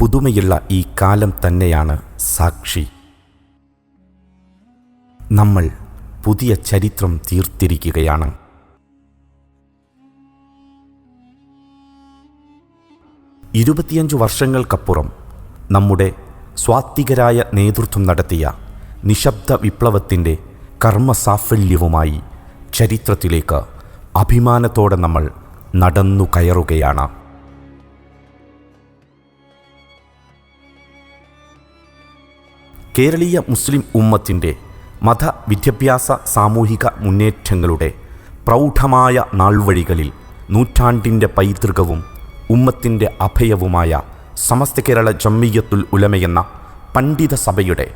പുതുമയുള്ള ഈ കാലം തന്നെയാണ് സാക്ഷി. നമ്മൾ പുതിയ ചരിത്രം തീർത്തിരിക്കുകയാണ്. ഇരുപത്തിയഞ്ചു വർഷങ്ങൾക്കപ്പുറം നമ്മുടെ സ്വാത്വികരായ നേതൃത്വം നടത്തിയ നിശബ്ദ വിപ്ലവത്തിന്റെ കർമ്മസാഫല്യവുമായി ചരിത്രത്തിലേക്ക് അഭിമാനത്തോടെ നമ്മൾ നടന്നു കയറുകയാണ്. കേരളീയ മുസ്ലിം ഉമ്മത്തിന്റെ മത വിദ്യാഭ്യാസ സാമൂഹിക മുന്നേറ്റങ്ങളുടെ പ്രൗഢമായ നാൾവഴികളിൽ നൂറ്റാണ്ടിന്റെ പൈതൃകവും ഉമ്മത്തിന്റെ അഭയവുമായ സമസ്ത കേരള ജമ്മിയത്തുൽ ഉലമയെന്ന പണ്ഡിത സഭയുടെ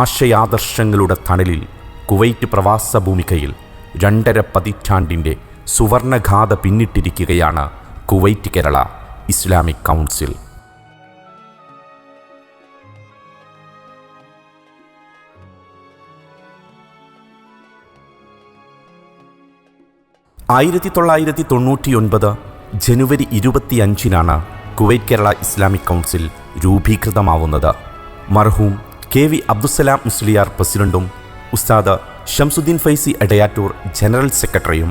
ആശയാദർശങ്ങളുടെ തണലിൽ കുവൈറ്റ് പ്രവാസ ഭൂമികയിൽ രണ്ടര പതിറ്റാണ്ടിന്റെ സുവർണഗാഥ പിന്നിട്ടിരിക്കുകയാണ് കുവൈറ്റ് കേരള ഇസ്ലാമിക് കൗൺസിൽ. ആയിരത്തി തൊള്ളായിരത്തി തൊണ്ണൂറ്റിയൊൻപത് ജനുവരി ഇരുപത്തിയഞ്ചിനാണ് കുവൈറ്റ് കേരള ഇസ്ലാമിക് കൗൺസിൽ രൂപീകൃതമാവുന്നത്. മർഹൂം കെ വി അബ്ദുസലാം മുസ്ലിയാർ പ്രസിഡന്റും ഉസ്താദ് ഷംസുദ്ദീൻ ഫൈസി എടയാറ്റൂർ ജനറൽ സെക്രട്ടറിയും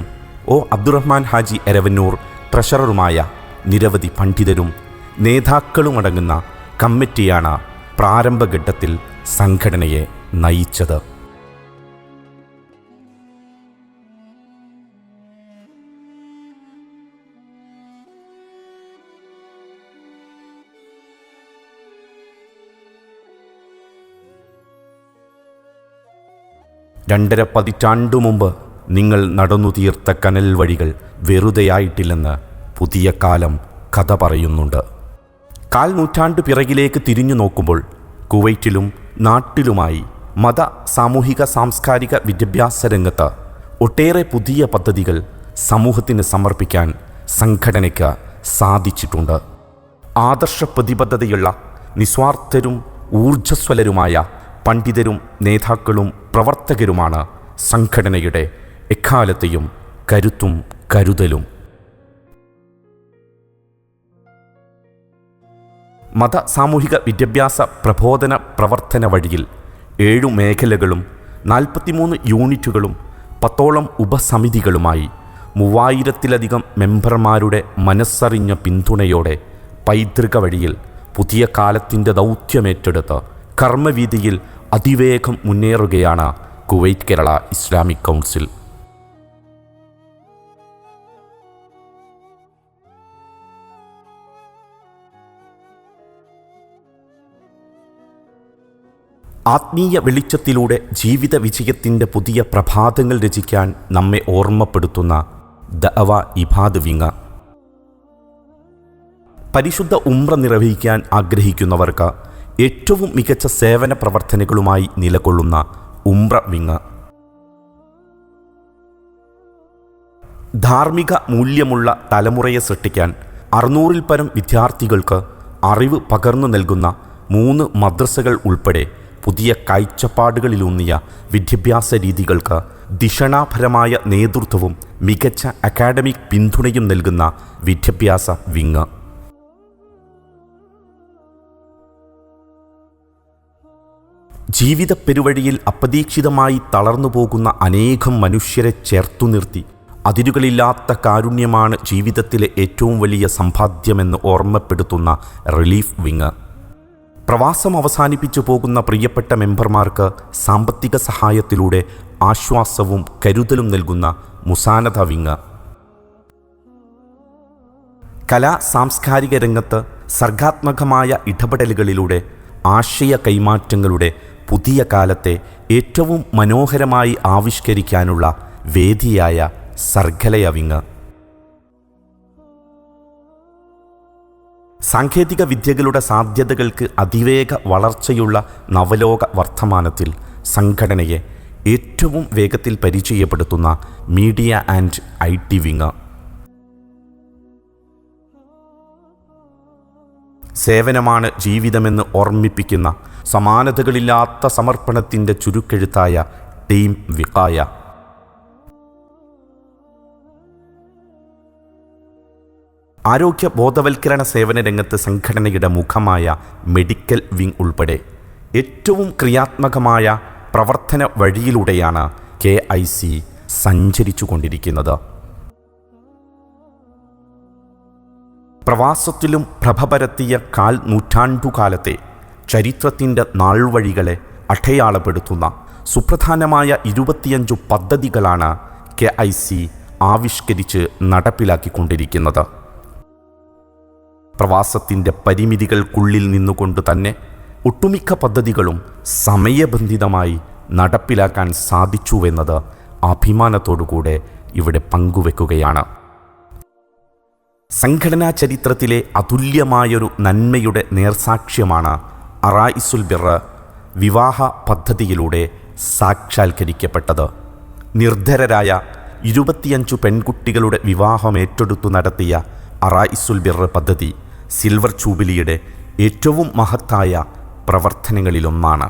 ഒ അബ്ദുറഹ്മാൻ ഹാജി എരവന്നൂർ ട്രഷററുമായ നിരവധി പണ്ഡിതരും നേതാക്കളുമടങ്ങുന്ന കമ്മിറ്റിയാണ് പ്രാരംഭഘട്ടത്തിൽ സംഘടനയെ നയിച്ചത്. രണ്ടര പതിറ്റാണ്ടു മുമ്പ് നിങ്ങൾ നടന്നു തീർത്ത കനൽ വഴികൾ വെറുതെയായിട്ടില്ലെന്ന് പുതിയ കാലം കഥ പറയുന്നുണ്ട്. കാൽ നൂറ്റാണ്ട് പിറകിലേക്ക് തിരിഞ്ഞു നോക്കുമ്പോൾ കുവൈറ്റിലും നാട്ടിലുമായി മത സാമൂഹിക സാംസ്കാരിക വിദ്യാഭ്യാസ രംഗത്ത് ഒട്ടേറെ പുതിയ പദ്ധതികൾ സമൂഹത്തിന് സമർപ്പിക്കാൻ സംഘടനയ്ക്ക് സാധിച്ചിട്ടുണ്ട്. ആദർശ പ്രതിബദ്ധതയുള്ള നിസ്വാർത്ഥരും ഊർജസ്വലരുമായ പണ്ഡിതരും നേതാക്കളും പ്രവർത്തകരുമാണ് സംഘടനയുടെ എക്കാലത്തെയും കരുത്തും കരുതലും. മത സാമൂഹിക വിദ്യാഭ്യാസ പ്രബോധന പ്രവർത്തന വഴിയിൽ ഏഴു മേഖലകളും നാൽപ്പത്തിമൂന്ന് യൂണിറ്റുകളും പത്തോളം ഉപസമിതികളുമായി മൂവായിരത്തിലധികം മെമ്പർമാരുടെ മനസ്സറിഞ്ഞ പിന്തുണയോടെ പൈതൃക വഴിയിൽ പുതിയ കാലത്തിന്റെ ദൗത്യമേറ്റെടുത്ത് കർമ്മവീതിയിൽ അതിവേഗം മുന്നേറുകയാണ് കുവൈറ്റ് കേരള ഇസ്ലാമിക് കൗൺസിൽ. ആത്മീയ വെളിച്ചത്തിലൂടെ ജീവിത വിജയത്തിന്റെ പുതിയ പ്രഭാതങ്ങൾ രചിക്കാൻ നമ്മെ ഓർമ്മപ്പെടുത്തുന്ന ദഅവ ഇബാദ് വിങ്ങ. പരിശുദ്ധ ഉമ്ര നിർവഹിക്കാൻ ആഗ്രഹിക്കുന്നവർക്ക് ഏറ്റവും മികച്ച സേവന പ്രവർത്തനങ്ങളുമായി നിലകൊള്ളുന്ന ഉംറ വിങ്ങ. ധാർമ്മിക മൂല്യമുള്ള തലമുറയെ സൃഷ്ടിക്കാൻ അറുന്നൂറിൽ പരം വിദ്യാർത്ഥികൾക്ക് അറിവ് പകർന്നു നൽകുന്ന മൂന്ന് മദ്രസകൾ ഉൾപ്പെടെ പുതിയ കാഴ്ചപ്പാടുകളിലൂന്നിയ വിദ്യാഭ്യാസ രീതികൾക്ക് ദിഷണാപരമായ നേതൃത്വവും മികച്ച അക്കാഡമിക് പിന്തുണയും നൽകുന്ന വിദ്യാഭ്യാസ വിങ് ജീവിത പെരുവഴിയിൽ അപ്രതീക്ഷിതമായി തളർന്നു പോകുന്ന അനേകം മനുഷ്യരെ ചേർത്തു നിർത്തി. അതിരുകളില്ലാത്ത കാരുണ്യമാണ് ജീവിതത്തിലെ ഏറ്റവും വലിയ സമ്പാദ്യമെന്ന് ഓർമ്മപ്പെടുത്തുന്ന റിലീഫ് വിങ്. പ്രവാസം അവസാനിപ്പിച്ചു പോകുന്ന പ്രിയപ്പെട്ട മെമ്പർമാർക്ക് സാമ്പത്തിക സഹായത്തിലൂടെ ആശ്വാസവും കരുതലും നൽകുന്ന മുസാനത വിങ്. കലാ സാംസ്കാരിക രംഗത്ത് സർഗാത്മകമായ ഇടപെടലുകളിലൂടെ ആശയ കൈമാറ്റങ്ങളുടെ പുതിയ കാലത്തെ ഏറ്റവും മനോഹരമായി ആവിഷ്കരിക്കാനുള്ള വേദിയായ സർഗലയവിങ് സാങ്കേതിക വിദ്യകളുടെ സാധ്യതകൾക്ക് അതിവേഗ വളർച്ചയുള്ള നവലോക വർത്തമാനത്തിൽ സംഘടനയെ ഏറ്റവും വേഗത്തിൽ പരിചയപ്പെടുത്തുന്ന media and I T wing സേവനമാണ് ജീവിതമെന്ന് ഓർമ്മിപ്പിക്കുന്ന സമാനതകളില്ലാത്ത സമർപ്പണത്തിന്റെ ചുരുക്കെഴുത്തായ ടീം വിക്കായ ആരോഗ്യ ബോധവൽക്കരണ സേവന രംഗത്ത് സംഘടനയുടെ മുഖമായ മെഡിക്കൽ വിങ് ഉൾപ്പെടെ ഏറ്റവും ക്രിയാത്മകമായ പ്രവർത്തന വഴിയിലൂടെയാണ് കെ ഐ സി സഞ്ചരിച്ചു കൊണ്ടിരിക്കുന്നത് പ്രവാസത്തിലും പ്രഭ പരത്തിയ കാൽ നൂറ്റാണ്ടുകാലത്തെ ചരിത്രത്തിന്റെ നാൾവഴികളെ അടയാളപ്പെടുത്തുന്ന സുപ്രധാനമായ ഇരുപത്തിയഞ്ചു പദ്ധതികളാണ് കെ ഐ സി ആവിഷ്കരിച്ച് നടപ്പിലാക്കിക്കൊണ്ടിരിക്കുന്നത്. പ്രവാസത്തിന്റെ പരിമിതികൾക്കുള്ളിൽ നിന്നുകൊണ്ട് തന്നെ ഒട്ടുമിക്ക പദ്ധതികളും സമയബന്ധിതമായി നടപ്പിലാക്കാൻ സാധിച്ചുവെന്നത് അഭിമാനത്തോടുകൂടെ ഇവിടെ പങ്കുവെക്കുകയാണ്. സംഘടനാ ചരിത്രത്തിലെ അതുല്യമായൊരു നന്മയുടെ നേർസാക്ഷ്യമാണ് അറായിസുൽ ബിറ വിവാഹ പദ്ധതിയിലൂടെ സാക്ഷാത്കരിക്കപ്പെട്ടത്. നിർധരരായ ഇരുപത്തിയഞ്ചു പെൺകുട്ടികളുടെ വിവാഹം ഏറ്റെടുത്തു നടത്തിയ അറായിസുൽ ബിറ പദ്ധതി സിൽവർ ജൂബിലിയുടെ ഏറ്റവും മഹത്തായ പ്രവർത്തനങ്ങളിലൊന്നാണ്.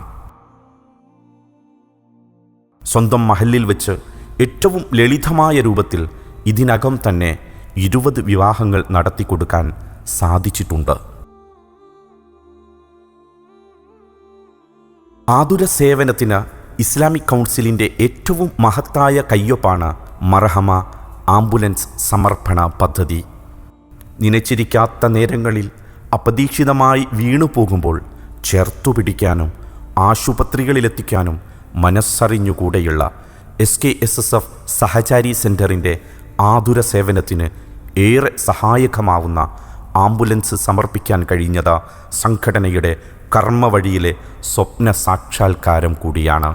സ്വന്തം മഹലിൽ വെച്ച് ഏറ്റവും ലളിതമായ രൂപത്തിൽ ഇതിനകം തന്നെ ഇരുപത് വിവാഹങ്ങൾ നടത്തിക്കൊടുക്കാൻ സാധിച്ചിട്ടുണ്ട്. ആതുര സേവനത്തിന് ഇസ്ലാമിക് കൗൺസിലിന്റെ ഏറ്റവും മഹത്തായ കയ്യൊപ്പാണ് മർഹമ ആംബുലൻസ് സമർപ്പണ പദ്ധതി. നനച്ചിരിക്കാത്ത നേരങ്ങളിൽ അപ്രതീക്ഷിതമായി വീണുപോകുമ്പോൾ ചേർത്തുപിടിക്കാനും ആശുപത്രികളിലെത്തിക്കാനും മനസ്സറിഞ്ഞുകൂടെയുള്ള S K S S F Sahachari സെന്ററിന്റെ ആതുര സേവനത്തിന് ഏറെ സഹായകമാവുന്ന ആംബുലൻസ് സമർപ്പിക്കാൻ കഴിഞ്ഞത് സംഘടനയുടെ കർമ്മവഴിയിലെ സ്വപ്ന സാക്ഷാത്കാരം കൂടിയാണ്.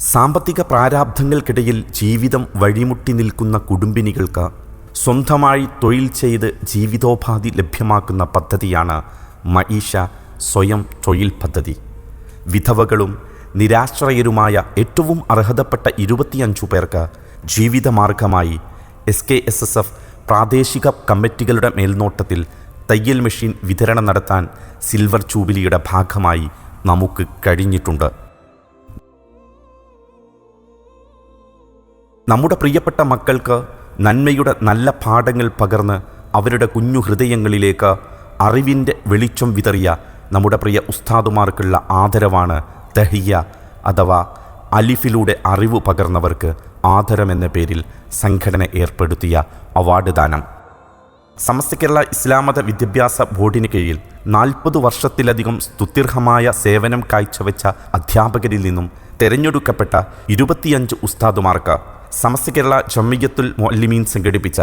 സാമ്പത്തിക പ്രാരാബ്ധങ്ങൾക്കിടയിൽ ജീവിതം വഴിമുട്ടി നിൽക്കുന്ന കുടുംബിനികൾക്ക് സ്വന്തമായി തൊഴിൽ ചെയ്ത് ജീവിതോപാധി ലഭ്യമാക്കുന്ന പദ്ധതിയാണ് മഹീഷ സ്വയം തൊഴിൽ പദ്ധതി. വിധവകളും നിരാശ്രയരുമായ ഏറ്റവും അർഹതപ്പെട്ട ഇരുപത്തിയഞ്ചു പേർക്ക് ജീവിതമാർഗമായി S K S S F പ്രാദേശിക കമ്മിറ്റികളുടെ മേൽനോട്ടത്തിൽ തയ്യൽ മെഷീൻ വിതരണം നടത്താൻ സിൽവർ ജൂബിലിയുടെ ഭാഗമായി നമുക്ക് കഴിഞ്ഞിട്ടുണ്ട്. നമ്മുടെ പ്രിയപ്പെട്ട മക്കൾക്ക് നന്മയുടെ നല്ല പാഠങ്ങൾ പകർന്ന് അവരുടെ കുഞ്ഞു ഹൃദയങ്ങളിലേക്ക് അറിവിന്റെ വെളിച്ചം വിതറിയ നമ്മുടെ പ്രിയ ഉസ്താദുമാർക്കുള്ള ആദരവാണ് ദഹിയ അഥവാ അലിഫിലൂടെ അറിവ് പകർന്നവർക്ക് ആദരമെന്ന പേരിൽ സംഘടന ഏർപ്പെടുത്തിയ അവാർഡ് ദാനം. സമസ്ത കേരള ഇസ്ലാമത വിദ്യാഭ്യാസ ബോർഡിന് കീഴിൽ നാൽപ്പത് വർഷത്തിലധികം സ്തുത്യർഹമായ സേവനം കാഴ്ചവെച്ച അധ്യാപകരിൽ നിന്നും തെരഞ്ഞെടുക്കപ്പെട്ട ഇരുപത്തിയഞ്ച് ഉസ്താദുമാർക്ക് സമസ്ത കേരള ജമ്മിയത്തുൽ മൊല്ലിമീൻ സംഘടിപ്പിച്ച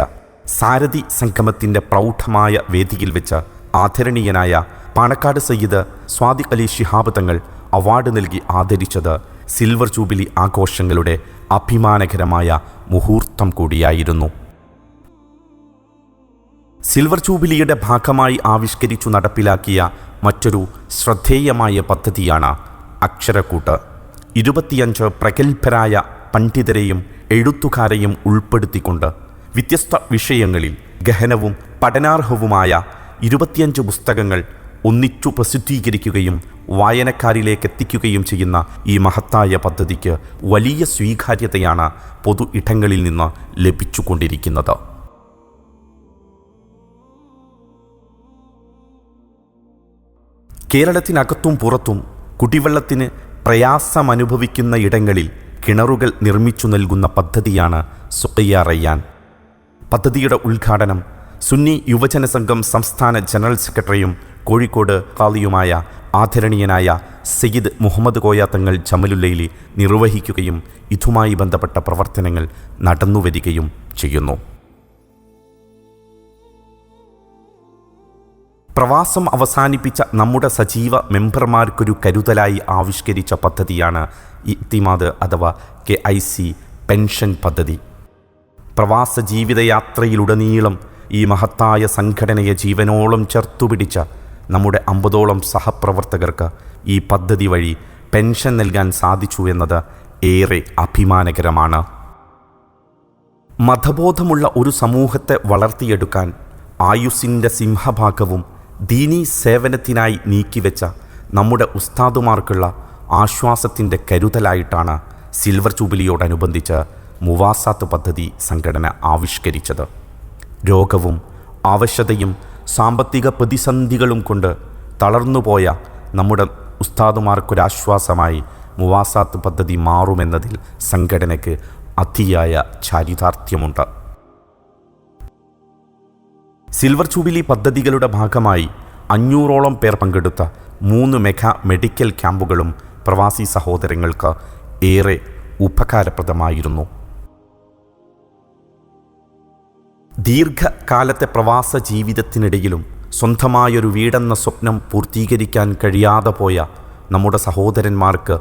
സാരഥി സംഗമത്തിന്റെ പ്രൗഢമായ വേദിയിൽ വെച്ച് ആദരണീയനായ പാണക്കാട് സയ്യിദ് സ്വാദിഖ് അലി ശിഹാബ് തങ്ങൾ അവാർഡ് നൽകി ആദരിച്ചത് സിൽവർ ജൂബിലി ആഘോഷങ്ങളുടെ അഭിമാനകരമായ മുഹൂർത്തം കൂടിയായിരുന്നു. സിൽവർ ജൂബിലിയുടെ ഭാഗമായി ആവിഷ്കരിച്ചു നടപ്പിലാക്കിയ മറ്റൊരു ശ്രദ്ധേയമായ പദ്ധതിയാണ് അക്ഷരക്കൂട്ട്. ഇരുപത്തിയഞ്ച് പ്രഗത്ഭരായ പണ്ഡിതരെയും എഴുത്തുകാരെയും ഉൾപ്പെടുത്തിക്കൊണ്ട് വ്യത്യസ്ത വിഷയങ്ങളിൽ ഗഹനവും പഠനാർഹവുമായ ഇരുപത്തിയഞ്ച് പുസ്തകങ്ങൾ ഒന്നിച്ചു പ്രസിദ്ധീകരിക്കുകയും വായനക്കാരിലേക്ക് എത്തിക്കുകയും ചെയ്യുന്ന ഈ മഹത്തായ പദ്ധതിക്ക് വലിയ സ്വീകാര്യതയാണ് പൊതു ഇടങ്ങളിൽ നിന്ന് ലഭിച്ചുകൊണ്ടിരിക്കുന്നത്. കേരളത്തിനകത്തും പുറത്തും കുടിവെള്ളത്തിന് പ്രയാസമനുഭവിക്കുന്ന ഇടങ്ങളിൽ കിണറുകൾ നിർമ്മിച്ചു നൽകുന്ന പദ്ധതിയാണ് സുഖയ്യ റയ്യാൻ. പദ്ധതിയുടെ ഉദ്ഘാടനം സുന്നി യുവജന സംഘം സംസ്ഥാന ജനറൽ സെക്രട്ടറിയും കോഴിക്കോട് കാളിയുമായ ആദരണീയനായ സയ്യിദ് മുഹമ്മദ് കോയ തങ്ങൾ ജമലുല്ലയിലി നിർവഹിക്കുകയും ഇതുമായി ബന്ധപ്പെട്ട പ്രവർത്തനങ്ങൾ നടന്നുവരികയും ചെയ്യുന്നു. പ്രവാസം അവസാനിപ്പിച്ച നമ്മുടെ സജീവ മെമ്പർമാർക്കൊരു കരുതലായി ആവിഷ്കരിച്ച പദ്ധതിയാണ് ഇത്തിമാദ് അഥവാ കെ ഐ സി പെൻഷൻ പദ്ധതി. പ്രവാസ ജീവിതയാത്രയിലുടനീളം ഈ മഹത്തായ സംഘടനയെ ജീവനോളം ചേർത്തുപിടിച്ച നമ്മുടെ അമ്പതോളം സഹപ്രവർത്തകർക്ക് ഈ പദ്ധതി വഴി പെൻഷൻ നൽകാൻ സാധിച്ചു എന്നത് ഏറെ അഭിമാനകരമാണ്. മതബോധമുള്ള ഒരു സമൂഹത്തെ വളർത്തിയെടുക്കാൻ ആയുസ്സിന്റെ സിംഹഭാഗവും ദീനീ സേവനത്തിനായി നീക്കിവെച്ച നമ്മുടെ ഉസ്താദുമാർക്കുള്ള ആശ്വാസത്തിന്റെ കരുതലായിട്ടാണ് സിൽവർ ജൂബിലിയോടനുബന്ധിച്ച് മുവാസാത്ത് പദ്ധതി സംഘടന ആവിഷ്കരിച്ചത്. രോഗവും ആവശ്യതയും സാമ്പത്തിക പ്രതിസന്ധികളും കൊണ്ട് തളർന്നുപോയ നമ്മുടെ ഉസ്താദുമാർക്കൊരാശ്വാസമായി മുവാസാത്ത് പദ്ധതി മാറുമെന്നതിൽ സംഘടനയ്ക്ക് അതിയായ ചാരിതാർത്ഥ്യമുണ്ട്. സിൽവർ ജൂബിലി പദ്ധതികളുടെ ഭാഗമായി അഞ്ഞൂറോളം പേർ പങ്കെടുത്ത മൂന്ന് മെഗാ മെഡിക്കൽ ക്യാമ്പുകളും പ്രവാസി സഹോദരങ്ങൾക്ക് ഏറെ ഉപകാരപ്രദമായിരുന്നു. ദീർഘകാലത്തെ പ്രവാസ ജീവിതത്തിനിടയിലും സ്വന്തമായൊരു വീടെന്ന സ്വപ്നം പൂർത്തീകരിക്കാൻ കഴിയാതെ പോയ നമ്മുടെ സഹോദരന്മാർക്ക്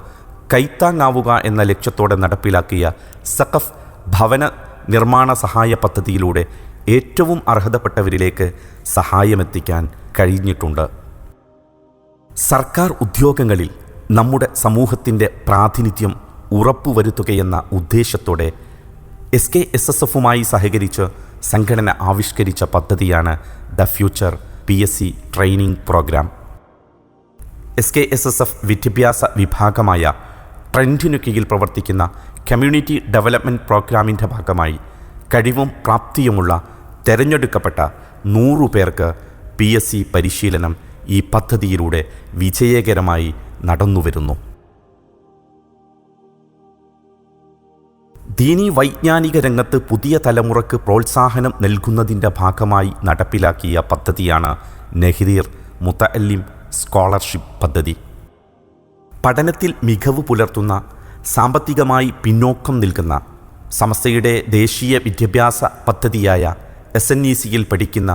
കൈത്താങ്ങാവുക എന്ന ലക്ഷ്യത്തോടെ നടപ്പിലാക്കിയ സഖഫ് ഭവന നിർമ്മാണ സഹായ പദ്ധതിയിലൂടെ ഏറ്റവും അർഹതപ്പെട്ടവരിലേക്ക് സഹായമെത്തിക്കാൻ കഴിഞ്ഞിട്ടുണ്ട്. സർക്കാർ ഉദ്യോഗങ്ങളിൽ നമ്മുടെ സമൂഹത്തിന്റെ പ്രാതിനിധ്യം ഉറപ്പുവരുത്തുകയെന്ന ഉദ്ദേശത്തോടെ എസ് കെ എസ് എസ് എഫുമായി സഹകരിച്ച് സംഘടന ആവിഷ്കരിച്ച പദ്ധതിയാണ് the future P S C training program. S K S S F വിദ്യാഭ്യാസ വിഭാഗമായ ട്രെൻഡിനു കീഴിൽ പ്രവർത്തിക്കുന്ന കമ്മ്യൂണിറ്റി ഡെവലപ്മെന്റ് പ്രോഗ്രാമിന്റെ ഭാഗമായി കഴിവും പ്രാപ്തിയുമുള്ള തിരഞ്ഞെടുക്കപ്പെട്ട നൂറു പേർക്ക് പി എസ് സി പരിശീലനം ഈ പദ്ധതിയിലൂടെ വിജയകരമായി നടന്നുവരുന്നു. ദീനി വൈജ്ഞാനിക രംഗത്ത് പുതിയ തലമുറയ്ക്ക് പ്രോത്സാഹനം നൽകുന്നതിന്റെ ഭാഗമായി നടപ്പിലാക്കിയ പദ്ധതിയാണ് നെഹ്രീർ മുത്തഅല്ലിം സ്കോളർഷിപ്പ് പദ്ധതി. പഠനത്തിൽ മികവ് പുലർത്തുന്ന സാമ്പത്തികമായി പിന്നോക്കം നിൽക്കുന്ന സമസ്തയുടെ ദേശീയ വിദ്യാഭ്യാസ പദ്ധതിയായ എസ് എൻ ഇ സിയിൽ പഠിക്കുന്ന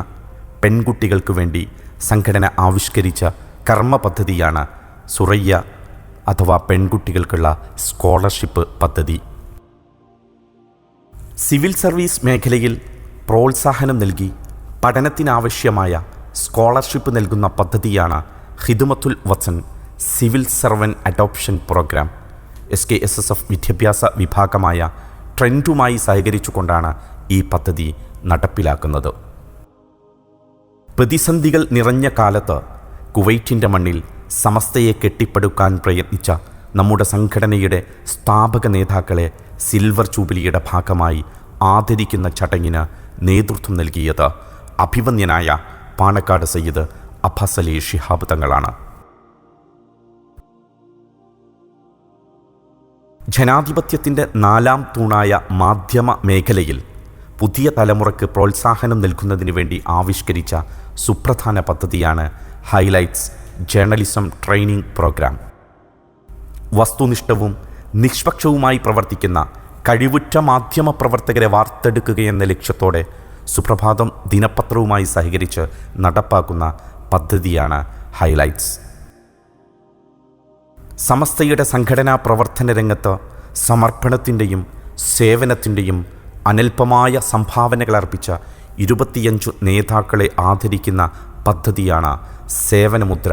പെൺകുട്ടികൾക്ക് വേണ്ടി സംഘടന ആവിഷ്കരിച്ച കർമ്മ പദ്ധതിയാണ് സുറയ്യ അഥവാ പെൺകുട്ടികൾക്കുള്ള സ്കോളർഷിപ്പ് പദ്ധതി. സിവിൽ സർവീസ് മേഖലയിൽ പ്രോത്സാഹനം നൽകി പഠനത്തിനാവശ്യമായ സ്കോളർഷിപ്പ് നൽകുന്ന പദ്ധതിയാണ് ഹിദുമത്തുൽ വസൻ civil servant adoption program. S K S S F വിദ്യാഭ്യാസ വിഭാഗമായ ട്രെൻഡുമായി സഹകരിച്ചുകൊണ്ടാണ് ഈ പദ്ധതി നടപ്പിലാക്കുന്നത്. പ്രതിസന്ധികൾ നിറഞ്ഞ കാലത്ത് കുവൈറ്റിന്റെ മണ്ണിൽ സമസ്തയെ കെട്ടിപ്പടുക്കാൻ പ്രയത്നിച്ച നമ്മുടെ സംഘടനയുടെ സ്ഥാപക നേതാക്കളെ സിൽവർ ജൂബിലിയുടെ ഭാഗമായി ആദരിക്കുന്ന ചടങ്ങിന് നേതൃത്വം നൽകിയത് അഭിവന്യനായ പാണക്കാട് സയ്യിദ് അഫസലി ഷിഹാബ് തങ്ങളാണ്. ജനാധിപത്യത്തിന്റെ നാലാം തൂണായ മാധ്യമ മേഖലയിൽ പുതിയ തലമുറയ്ക്ക് പ്രോത്സാഹനം നൽകുന്നതിന് വേണ്ടി ആവിഷ്കരിച്ച സുപ്രധാന പദ്ധതിയാണ് ഹൈലൈറ്റ്സ് ജേർണലിസം ട്രെയിനിംഗ് പ്രോഗ്രാം. വസ്തുനിഷ്ഠവും നിഷ്പക്ഷവുമായി പ്രവർത്തിക്കുന്ന കഴിവുറ്റ മാധ്യമ പ്രവർത്തകരെ വാർത്തെടുക്കുകയെന്ന ലക്ഷ്യത്തോടെ സുപ്രഭാതം ദിനപത്രവുമായി സഹകരിച്ച് നടപ്പാക്കുന്ന പദ്ധതിയാണ് ഹൈലൈറ്റ്സ്. സമസ്തയുടെ സംഘടനാ പ്രവർത്തന രംഗത്ത് സമർപ്പണത്തിന്റെയും സേവനത്തിന്റെയും അനൽപമായ സംഭാവനകൾ അർപ്പിച്ച ഇരുപത്തിയഞ്ചു നേതാക്കളെ ആദരിക്കുന്ന പദ്ധതിയാണ് സേവനമുദ്ര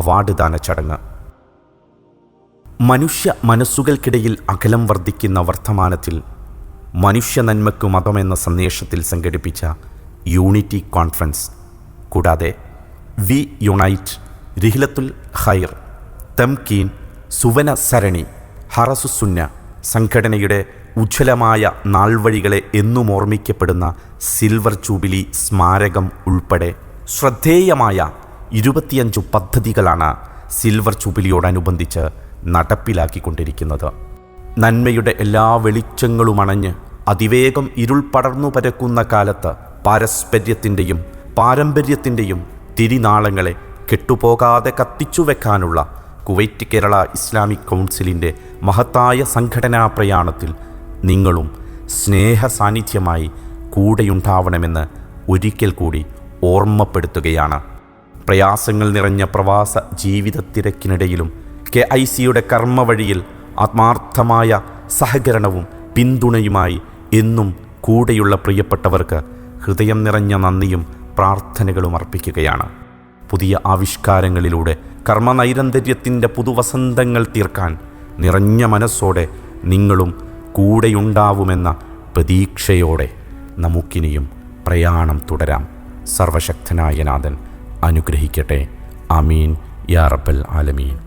അവാർഡ് ദാന ചടങ്ങ്. മനുഷ്യ മനസ്സുകൾക്കിടയിൽ അകലം വർദ്ധിക്കുന്ന വർത്തമാനത്തിൽ മനുഷ്യ നന്മയ്ക്കു മതമെന്ന സന്ദേശത്തിൽ സംഘടിപ്പിച്ച യൂണിറ്റി കോൺഫറൻസ് കൂടാതെ വി യുണൈറ്റ് രിഹ്ലത്തുൽ ഹൈർ തംകീൻ സുവന സരണി ഹറസുസുന്ന സംഘടനയുടെ ഉജ്ജ്വലമായ നാൾവഴികളെ എന്നും ഓർമ്മിക്കപ്പെടുന്ന സിൽവർ ജൂബിലി സ്മാരകം ഉൾപ്പെടെ ശ്രദ്ധേയമായ ഇരുപത്തിയഞ്ചു പദ്ധതികളാണ് സിൽവർ ജൂബിലിയോടനുബന്ധിച്ച് നടപ്പിലാക്കിക്കൊണ്ടിരിക്കുന്നത്. നന്മയുടെ എല്ലാ വെളിച്ചങ്ങളും അണഞ്ഞ് അതിവേഗം ഇരുൾ പടർന്നു പരക്കുന്ന കാലത്ത് പാരസ്പര്യത്തിന്റെയും പാരമ്പര്യത്തിന്റെയും തിരിനാളങ്ങളെ കെട്ടുപോകാതെ കത്തിച്ചു വെക്കാനുള്ള കുവൈറ്റ് കേരള ഇസ്ലാമിക് കൗൺസിലിന്റെ മഹത്തായ സംഘടനാ പ്രയാണത്തിൽ നിങ്ങളും സ്നേഹ സാന്നിധ്യമായി കൂടെയുണ്ടാവണമെന്ന് ഒരിക്കൽ കൂടി ഓർമ്മപ്പെടുത്തുകയാണ്. പ്രയാസങ്ങൾ നിറഞ്ഞ പ്രവാസ ജീവിതത്തിരക്കിനിടയിലും കെ ഐ സിയുടെ കർമ്മ വഴിയിൽ ആത്മാർത്ഥമായ സഹകരണവും പിന്തുണയുമായി എന്നും കൂടെയുള്ള പ്രിയപ്പെട്ടവർക്ക് ഹൃദയം നിറഞ്ഞ നന്ദിയും പ്രാർത്ഥനകളും അർപ്പിക്കുകയാണ്. പുതിയ ആവിഷ്കാരങ്ങളിലൂടെ കർമ്മനൈരന്തര്യത്തിന്റെ പുതുവസന്തങ്ങൾ തീർക്കാൻ നിറഞ്ഞ മനസ്സോടെ നിങ്ങളും കൂടെയുണ്ടാവുമെന്ന പ്രതീക്ഷയോടെ നമുക്കിനിയും പ്രയാണം തുടരാം. സർവശക്തനായ നാഥൻ അനുഗ്രഹിക്കട്ടെ. അമീൻ യാ റബ്ബൽ ആലമീൻ.